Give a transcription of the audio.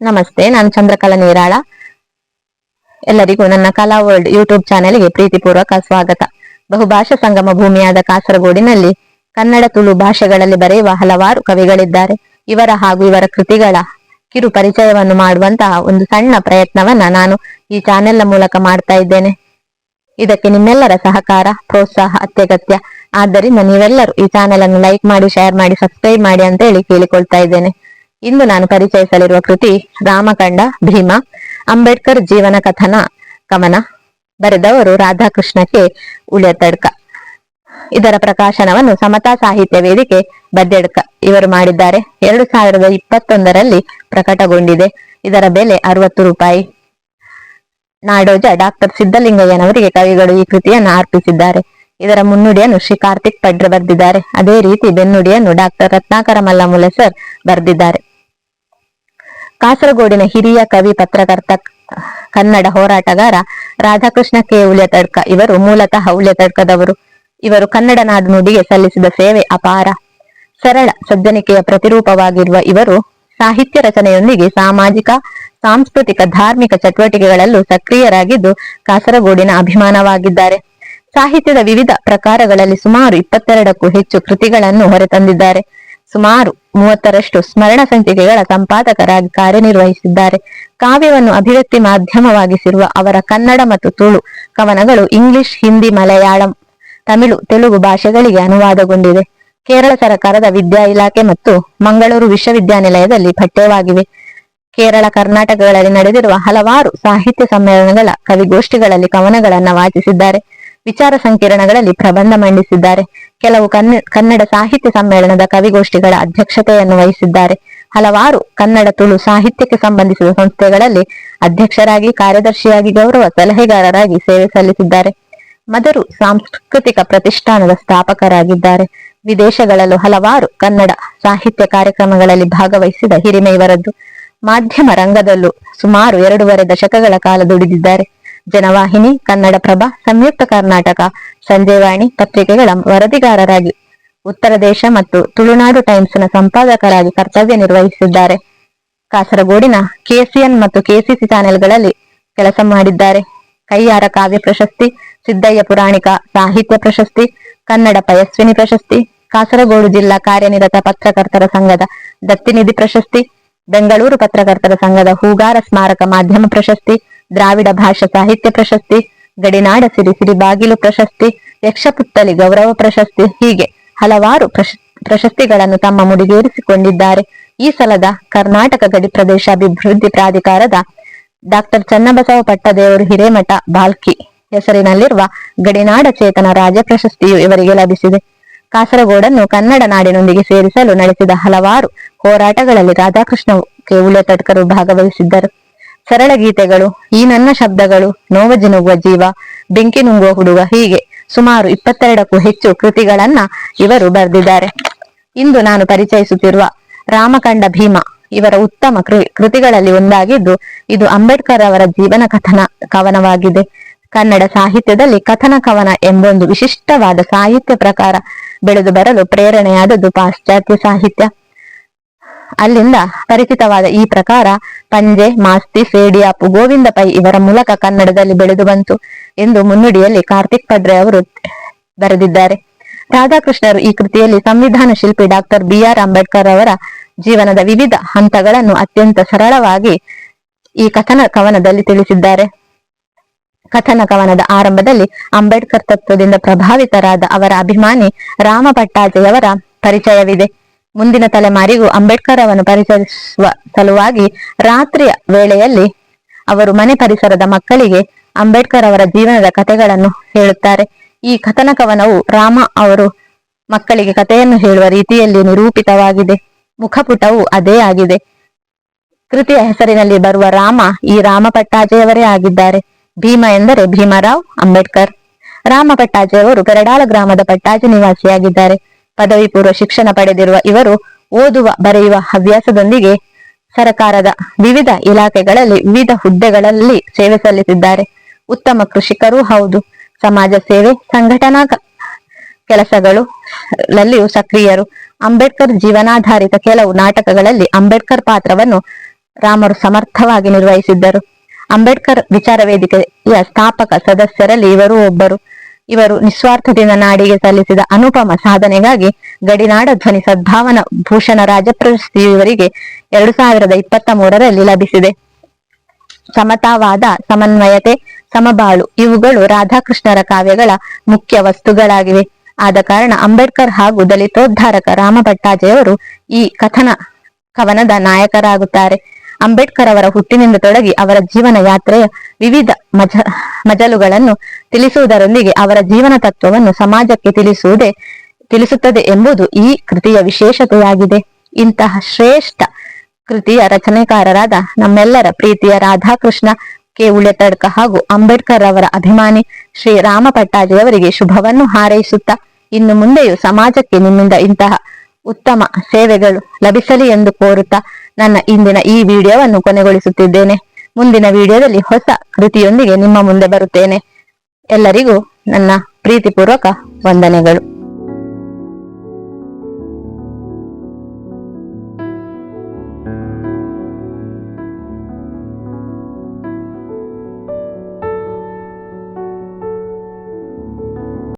ನಮಸ್ತೆ, ನಾನು ಚಂದ್ರಕಲಾ ನೀರಾಳ. ಎಲ್ಲರಿಗೂ ನನ್ನ ಕಲಾ ವರ್ಲ್ಡ್ ಯೂಟ್ಯೂಬ್ ಚಾನೆಲ್ಗೆ ಪ್ರೀತಿಪೂರ್ವಕ ಸ್ವಾಗತ. ಬಹುಭಾಷಾ ಸಂಗಮ ಭೂಮಿಯಾದ ಕಾಸರಗೋಡಿನಲ್ಲಿ ಕನ್ನಡ ತುಳು ಭಾಷೆಗಳಲ್ಲಿ ಬರೆಯುವ ಹಲವಾರು ಕವಿಗಳಿದ್ದಾರೆ. ಇವರ ಹಾಗೂ ಇವರ ಕೃತಿಗಳ ಕಿರು ಪರಿಚಯವನ್ನು ಮಾಡುವಂತಹ ಒಂದು ಸಣ್ಣ ಪ್ರಯತ್ನವನ್ನ ನಾನು ಈ ಚಾನೆಲ್ನ ಮೂಲಕ ಮಾಡ್ತಾ ಇದ್ದೇನೆ. ಇದಕ್ಕೆ ನಿಮ್ಮೆಲ್ಲರ ಸಹಕಾರ, ಪ್ರೋತ್ಸಾಹ ಅತ್ಯಗತ್ಯ. ಆದ್ದರಿಂದ ನೀವೆಲ್ಲರೂ ಈ ಚಾನೆಲ್ ಅನ್ನು ಲೈಕ್ ಮಾಡಿ, ಶೇರ್ ಮಾಡಿ, ಸಬ್ಸ್ಕ್ರೈಬ್ ಮಾಡಿ ಅಂತ ಹೇಳಿ ಕೇಳಿಕೊಳ್ತಾ ಇದ್ದೇನೆ. ಇಂದು ನಾನು ಪರಿಚಯಿಸಲಿರುವ ಕೃತಿ ರಾಮಕಂಡ ಭೀಮ, ಅಂಬೇಡ್ಕರ್ ಜೀವನ ಕಥನ ಕವನ ಬರೆದವರು ರಾಧಾಕೃಷ್ಣಕ್ಕೆ ಉಳಿಯತಡ್ಕ ಇದರ ಪ್ರಕಾಶನವನ್ನು ಸಮತಾ ಸಾಹಿತ್ಯ ವೇದಿಕೆ ಬದ್ದೆಡ್ಕ ಇವರು ಮಾಡಿದ್ದಾರೆ ಎರಡು ಸಾವಿರದ ಇಪ್ಪತ್ತೊಂದರಲ್ಲಿ ಪ್ರಕಟಗೊಂಡಿದೆ. ಇದರ ಬೆಲೆ ಅರವತ್ತು ರೂಪಾಯಿ. ನಾಡೋಜ ಡಾಕ್ಟರ್ ಸಿದ್ದಲಿಂಗಯ್ಯನವರಿಗೆ ಕವಿಗಳು ಈ ಕೃತಿಯನ್ನು ಅರ್ಪಿಸಿದ್ದಾರೆ. ಇದರ ಮುನ್ನುಡಿಯನ್ನು ಶ್ರೀ ಕಾರ್ತಿಕ್ ಪಡ್ರೆ ಬರೆದಿದ್ದಾರೆ. ಅದೇ ರೀತಿ ಬೆನ್ನುಡಿಯನ್ನು ಡಾಕ್ಟರ್ ರತ್ನಾಕರ ಮಲ್ಲಮುಲೆ ಸರ್ ಬರೆದಿದ್ದಾರೆ. ಕಾಸರಗೋಡಿನ ಹಿರಿಯ ಕವಿ, ಪತ್ರಕರ್ತ, ಕನ್ನಡ ಹೋರಾಟಗಾರ ರಾಧಾಕೃಷ್ಣ ಕೆ. ಉಳ್ಯತಡ್ಕ ಇವರು ಮೂಲತಃ ಉಳ್ಯತಡ್ಕದವರು. ಇವರು ಕನ್ನಡ ನಾಡು ನುಡಿಗೆ ಸಲ್ಲಿಸಿದ ಸೇವೆ ಅಪಾರ. ಸರಳ ಸಜ್ಜನಿಕೆಯ ಪ್ರತಿರೂಪವಾಗಿರುವ ಇವರು ಸಾಹಿತ್ಯ ರಚನೆಯೊಂದಿಗೆ ಸಾಮಾಜಿಕ, ಸಾಂಸ್ಕೃತಿಕ, ಧಾರ್ಮಿಕ ಚಟುವಟಿಕೆಗಳಲ್ಲೂ ಸಕ್ರಿಯರಾಗಿದ್ದು ಕಾಸರಗೋಡಿನ ಅಭಿಮಾನವಾಗಿದ್ದಾರೆ. ಸಾಹಿತ್ಯದ ವಿವಿಧ ಪ್ರಕಾರಗಳಲ್ಲಿ ಸುಮಾರು ಇಪ್ಪತ್ತೆರಡಕ್ಕೂ ಹೆಚ್ಚು ಕೃತಿಗಳನ್ನು ಹೊರತಂದಿದ್ದಾರೆ. ಸುಮಾರು ಮೂವತ್ತರಷ್ಟು ಸ್ಮರಣ ಸಂಚಿಕೆಗಳ ಸಂಪಾದಕರಾಗಿ ಕಾರ್ಯನಿರ್ವಹಿಸಿದ್ದಾರೆ. ಕಾವ್ಯವನ್ನು ಅಭಿವ್ಯಕ್ತಿ ಮಾಧ್ಯಮವಾಗಿಸಿರುವ ಅವರ ಕನ್ನಡ ಮತ್ತು ತುಳು ಕವನಗಳು ಇಂಗ್ಲಿಷ್, ಹಿಂದಿ, ಮಲಯಾಳಂ, ತಮಿಳು, ತೆಲುಗು ಭಾಷೆಗಳಿಗೆ ಅನುವಾದಗೊಂಡಿದೆ ಕೇರಳ ಸರ್ಕಾರದ ವಿದ್ಯಾ ಇಲಾಖೆ ಮತ್ತು ಮಂಗಳೂರು ವಿಶ್ವವಿದ್ಯಾನಿಲಯದಲ್ಲಿ ಪಠ್ಯವಾಗಿವೆ. ಕೇರಳ, ಕರ್ನಾಟಕಗಳಲ್ಲಿ ನಡೆದಿರುವ ಹಲವಾರು ಸಾಹಿತ್ಯ ಸಮ್ಮೇಳನಗಳ ಕವಿಗೋಷ್ಠಿಗಳಲ್ಲಿ ಕವನಗಳನ್ನು ವಾಚಿಸಿದ್ದಾರೆ. ವಿಚಾರ ಸಂಕಿರಣಗಳಲ್ಲಿ ಪ್ರಬಂಧ ಮಂಡಿಸಿದ್ದಾರೆ. ಕೆಲವು ಕನ್ನ- ಕನ್ನಡ ಸಾಹಿತ್ಯ ಸಮ್ಮೇಳನದ ಕವಿಗೋಷ್ಠಿಗಳ ಅಧ್ಯಕ್ಷತೆಯನ್ನು ವಹಿಸಿದ್ದಾರೆ. ಹಲವಾರು ಕನ್ನಡ ತುಳು ಸಾಹಿತ್ಯಕ್ಕೆ ಸಂಬಂಧಿಸಿದ ಸಂಸ್ಥೆಗಳಲ್ಲಿ ಅಧ್ಯಕ್ಷರಾಗಿ, ಕಾರ್ಯದರ್ಶಿಯಾಗಿ, ಗೌರವ ಸಲಹೆಗಾರರಾಗಿ ಸೇವೆ ಸಲ್ಲಿಸಿದ್ದಾರೆ. ಮದರು ಸಾಂಸ್ಕೃತಿಕ ಪ್ರತಿಷ್ಠಾನದ ಸ್ಥಾಪಕರಾಗಿದ್ದಾರೆ. ವಿದೇಶಗಳಲ್ಲೂ ಹಲವಾರು ಕನ್ನಡ ಸಾಹಿತ್ಯ ಕಾರ್ಯಕ್ರಮಗಳಲ್ಲಿ ಭಾಗವಹಿಸಿದ ಹಿರಿಮೆ ಇವರದ್ದು. ಮಾಧ್ಯಮ ರಂಗದಲ್ಲೂ ಸುಮಾರು ಎರಡೂವರೆ ದಶಕಗಳ ಕಾಲ ದುಡಿದಿದ್ದಾರೆ. ಜನವಾಹಿನಿ, ಕನ್ನಡಪ್ರಭ, ಸಂಯುಕ್ತ ಕರ್ನಾಟಕ ಸಂಜೆವಾಣಿ ಪತ್ರಿಕೆಗಳ ವರದಿಗಾರರಾಗಿ, ಉತ್ತರ ದೇಶ ಮತ್ತು ತುಳುನಾಡು ಟೈಮ್ಸ್ನ ಸಂಪಾದಕರಾಗಿ ಕರ್ತವ್ಯ ನಿರ್ವಹಿಸಿದ್ದಾರೆ. ಕಾಸರಗೋಡಿನ ಕೆಸಿಎನ್ ಮತ್ತು ಕೆಸಿಸಿ ಚಾನೆಲ್ಗಳಲ್ಲಿ ಕೆಲಸ ಮಾಡಿದ್ದಾರೆ. ಕೈಯಾರ ಕಾವ್ಯ ಪ್ರಶಸ್ತಿ, ಸಿದ್ದಯ್ಯ ಪುರಾಣಿಕ ಸಾಹಿತ್ಯ ಪ್ರಶಸ್ತಿ, ಕನ್ನಡ ಪಯಸ್ವಿನಿ ಪ್ರಶಸ್ತಿ, ಕಾಸರಗೋಡು ಜಿಲ್ಲಾ ಕಾರ್ಯನಿರತ ಪತ್ರಕರ್ತರ ಸಂಘದ ದತ್ತಿನಿಧಿ ಪ್ರಶಸ್ತಿ, ಬೆಂಗಳೂರು ಪತ್ರಕರ್ತರ ಸಂಘದ ಹೂಗಾರ ಸ್ಮಾರಕ ಮಾಧ್ಯಮ ಪ್ರಶಸ್ತಿ ದ್ರಾವಿಡ ಭಾಷಾ ಸಾಹಿತ್ಯ ಪ್ರಶಸ್ತಿ, ಗಡಿನಾಡ ಸಿರಿ ಸಿರಿ ಬಾಗಿಲು ಪ್ರಶಸ್ತಿ ಯಕ್ಷಪುತ್ತಲಿ ಗೌರವ ಪ್ರಶಸ್ತಿ, ಹೀಗೆ ಹಲವಾರು ಪ್ರಶ- ಪ್ರಶಸ್ತಿಗಳನ್ನು ತಮ್ಮ ಮುಡಿಗೇರಿಸಿಕೊಂಡಿದ್ದಾರೆ. ಈ ಸಲದ ಕರ್ನಾಟಕ ಗಡಿ ಪ್ರದೇಶ ಅಭಿವೃದ್ಧಿ ಪ್ರಾಧಿಕಾರದ ಡಾಕ್ಟರ್ ಚನ್ನಬಸವ ಪಟ್ಟದೇವರು ಹಿರೇಮಠ ಬಾಲ್ಕಿ ಹೆಸರಿನಲ್ಲಿರುವ ಗಡಿನಾಡ ಚೇತನ ರಾಜ ಪ್ರಶಸ್ತಿಯು ಇವರಿಗೆ ಲಭಿಸಿದೆ. ಕಾಸರಗೋಡನ್ನು ಕನ್ನಡ ನಾಡಿನೊಂದಿಗೆ ಸೇರಿಸಲು ನಡೆಸಿದ ಹಲವಾರು ಹೋರಾಟಗಳಲ್ಲಿ ರಾಧಾಕೃಷ್ಣ ಕೇವುಲೆ ತಟ್ಕರು ಭಾಗವಹಿಸಿದ್ದರು. ಸರಳ ಗೀತೆಗಳು, ಈ ನನ್ನ ಶಬ್ದಗಳು, ನೋವ ಜಿನುಗುವ ಜೀವ, ಬೆಂಕಿ ನುಂಗುವ ಹುಡುಗ ಹೀಗೆ ಸುಮಾರು ಇಪ್ಪತ್ತೆರಡಕ್ಕೂ ಹೆಚ್ಚು ಕೃತಿಗಳನ್ನ ಇವರು ಬರೆದಿದ್ದಾರೆ. ಇಂದು ನಾನು ಪರಿಚಯಿಸುತ್ತಿರುವ ರಾಮಕಂಡ ಭೀಮ ಇವರ ಉತ್ತಮ ಕೃತಿಗಳಲ್ಲಿ ಒಂದಾಗಿದ್ದು, ಇದು ಅಂಬೇಡ್ಕರ್ ಅವರ ಜೀವನ ಕಥನ, ಕವನವಾಗಿದೆ. ಕನ್ನಡ ಸಾಹಿತ್ಯದಲ್ಲಿ ಕಥನ ಕವನ ಎಂಬೊಂದು ವಿಶಿಷ್ಟವಾದ ಸಾಹಿತ್ಯ ಪ್ರಕಾರ ಬೆಳೆದು ಬರಲು ಪ್ರೇರಣೆಯಾದದ್ದು ಪಾಶ್ಚಾತ್ಯ ಸಾಹಿತ್ಯ. ಅಲ್ಲಿಂದ ಪರಿಚಿತವಾದ ಈ ಪ್ರಕಾರ ಪಂಜೆ, ಮಾಸ್ತಿ ಸೇಡಿಯಾಪು ಗೋವಿಂದ ಪೈ ಇವರ ಮೂಲಕ ಕನ್ನಡದಲ್ಲಿ ಬೆಳೆದು ಬಂತು ಎಂದು ಮುನ್ನುಡಿಯಲ್ಲಿ ಕಾರ್ತಿಕ್ ಪದ್ರೆ ಅವರು ಬರೆದಿದ್ದಾರೆ. ರಾಧಾಕೃಷ್ಣರು ಈ ಕೃತಿಯಲ್ಲಿ ಸಂವಿಧಾನ ಶಿಲ್ಪಿ ಡಾಕ್ಟರ್ ಬಿ ಆರ್ ಅಂಬೇಡ್ಕರ್ ಅವರ ಜೀವನದ ವಿವಿಧ ಹಂತಗಳನ್ನು ಅತ್ಯಂತ ಸರಳವಾಗಿ ಈ ಕಥನ ಕವನದಲ್ಲಿ ತಿಳಿಸಿದ್ದಾರೆ. ಕಥನ ಕವನದ ಆರಂಭದಲ್ಲಿ ಅಂಬೇಡ್ಕರ್ ತತ್ವದಿಂದ ಪ್ರಭಾವಿತರಾದ ಅವರ ಅಭಿಮಾನಿ ರಾಮ ಪಟ್ಟಾಜೆಯವರ ಪರಿಚಯವಿದೆ. ಮುಂದಿನ ತಲೆಮಾರಿಗೂ ಅಂಬೇಡ್ಕರ್ ಅವನ್ನು ಪರಿಚಯಿಸುವ ಸಲುವಾಗಿ ರಾತ್ರಿಯ ವೇಳೆಯಲ್ಲಿ ಅವರು ಮನೆ ಪರಿಸರದ ಮಕ್ಕಳಿಗೆ ಅಂಬೇಡ್ಕರ್ ಅವರ ಜೀವನದ ಕಥೆಗಳನ್ನು ಹೇಳುತ್ತಾರೆ. ಈ ಕಥನ ಕವನವು ರಾಮ ಅವರು ಮಕ್ಕಳಿಗೆ ಕಥೆಯನ್ನು ಹೇಳುವ ರೀತಿಯಲ್ಲಿ ನಿರೂಪಿತವಾಗಿದೆ. ಮುಖಪುಟವು ಅದೇ ಆಗಿದೆ. ಕೃತಿಯ ಹೆಸರಿನಲ್ಲಿ ಬರುವ ರಾಮ ಈ ರಾಮ ಪಟ್ಟಾಜೆಯವರೇ ಆಗಿದ್ದಾರೆ. ಭೀಮ ಎಂದರೆ ಭೀಮರಾವ್ ಅಂಬೇಡ್ಕರ್. ರಾಮ ಪಟ್ಟಾಜೆಯವರು ಪೆರಡಾಲ ಗ್ರಾಮದ ಪಟ್ಟಾಜಿ ನಿವಾಸಿಯಾಗಿದ್ದಾರೆ. ಪದವಿ ಪೂರ್ವ ಶಿಕ್ಷಣ ಪಡೆದಿರುವ ಇವರು ಓದುವ, ಬರೆಯುವ ಹವ್ಯಾಸದೊಂದಿಗೆ ಸರಕಾರದ ವಿವಿಧ ಇಲಾಖೆಗಳಲ್ಲಿ, ವಿವಿಧ ಹುದ್ದೆಗಳಲ್ಲಿ ಸೇವೆ ಸಲ್ಲಿಸಿದ್ದಾರೆ. ಉತ್ತಮ ಕೃಷಿಕರೂ ಹೌದು. ಸಮಾಜ ಸೇವೆ ಸಂಘಟನಾ ಕೆಲಸಗಳು ಲಲ್ಲಿಯೂ ಸಕ್ರಿಯರು. ಅಂಬೇಡ್ಕರ್ ಜೀವನಾಧಾರಿತ ಕೆಲವು ನಾಟಕಗಳಲ್ಲಿ ಅಂಬೇಡ್ಕರ್ ಪಾತ್ರವನ್ನು ರಾಮರು ಸಮರ್ಥವಾಗಿ ನಿರ್ವಹಿಸಿದ್ದರು. ಅಂಬೇಡ್ಕರ್ ವಿಚಾರ ವೇದಿಕೆಯ ಸ್ಥಾಪಕ ಸದಸ್ಯರಲ್ಲಿ ಇವರು ಒಬ್ಬರು. ಇವರು ನಿಸ್ವಾರ್ಥದಿಂದ ನಾಡಿಗೆ ಸಲ್ಲಿಸಿದ ಅನುಪಮ ಸಾಧನೆಗಾಗಿ ಗಡಿನಾಡ ಧ್ವನಿ ಸದ್ಭಾವನ ಭೂಷಣ ರಾಜ ಪ್ರಶಸ್ತಿ ಇವರಿಗೆ ಎರಡು ಸಾವಿರದ ಇಪ್ಪತ್ತ ಮೂರರಲ್ಲಿ ಲಭಿಸಿದೆ. ಸಮತಾವಾದ, ಸಮನ್ವಯತೆ, ಸಮಬಾಳು ಇವುಗಳು ರಾಧಾಕೃಷ್ಣರ ಕಾವ್ಯಗಳ ಮುಖ್ಯ ವಸ್ತುಗಳಾಗಿವೆ. ಆದ ಕಾರಣ ಅಂಬೇಡ್ಕರ್ ಹಾಗೂ ದಲಿತೋದ್ಧಾರಕ ರಾಮ ಭಟ್ಟಾಜೆಯವರು ಈ ಕಥನ ಕವನದ ನಾಯಕರಾಗುತ್ತಾರೆ. ಅಂಬೇಡ್ಕರ್ ಅವರ ಹುಟ್ಟಿನಿಂದ ತೊಡಗಿ ಅವರ ಜೀವನ ಯಾತ್ರೆಯ ವಿವಿಧ ಮಜ, ಮಜಲುಗಳನ್ನು ತಿಳಿಸುವುದರೊಂದಿಗೆ ಅವರ ಜೀವನ ತತ್ವವನ್ನು ಸಮಾಜಕ್ಕೆ ತಿಳಿಸುವುದೇ, ತಿಳಿಸುತ್ತದೆ ಎಂಬುದು ಈ ಕೃತಿಯ ವಿಶೇಷತೆಯಾಗಿದೆ. ಇಂತಹ ಶ್ರೇಷ್ಠ ಕೃತಿಯ ರಚನೆಕಾರರಾದ ನಮ್ಮೆಲ್ಲರ ಪ್ರೀತಿಯ ರಾಧಾಕೃಷ್ಣ, ಕೆ. ಉಳೆತಡ್ಕ ಹಾಗೂ ಅಂಬೇಡ್ಕರ್ ಅವರ ಅಭಿಮಾನಿ ಶ್ರೀ ರಾಮ ಪಟ್ಟಾಜಿಯವರಿಗೆ ಶುಭವನ್ನು ಹಾರೈಸುತ್ತಾ, ಇನ್ನು ಮುಂದೆಯೂ ಸಮಾಜಕ್ಕೆ ನಿಮ್ಮಿಂದ ಇಂತಹ ಉತ್ತಮ ಸೇವೆಗಳು ಲಭಿಸಲಿ ಎಂದು ಕೋರುತ್ತಾ ನನ್ನ ಇಂದಿನ ಈ ವಿಡಿಯೋವನ್ನು ಕೊನೆಗೊಳಿಸುತ್ತಿದ್ದೇನೆ. ಮುಂದಿನ ವಿಡಿಯೋದಲ್ಲಿ ಹೊಸ ಕೃತಿಯೊಂದಿಗೆ ನಿಮ್ಮ ಮುಂದೆ ಬರುತ್ತೇನೆ. ಎಲ್ಲರಿಗೂ ನನ್ನ ಪ್ರೀತಿಪೂರ್ವಕ ವಂದನೆಗಳು.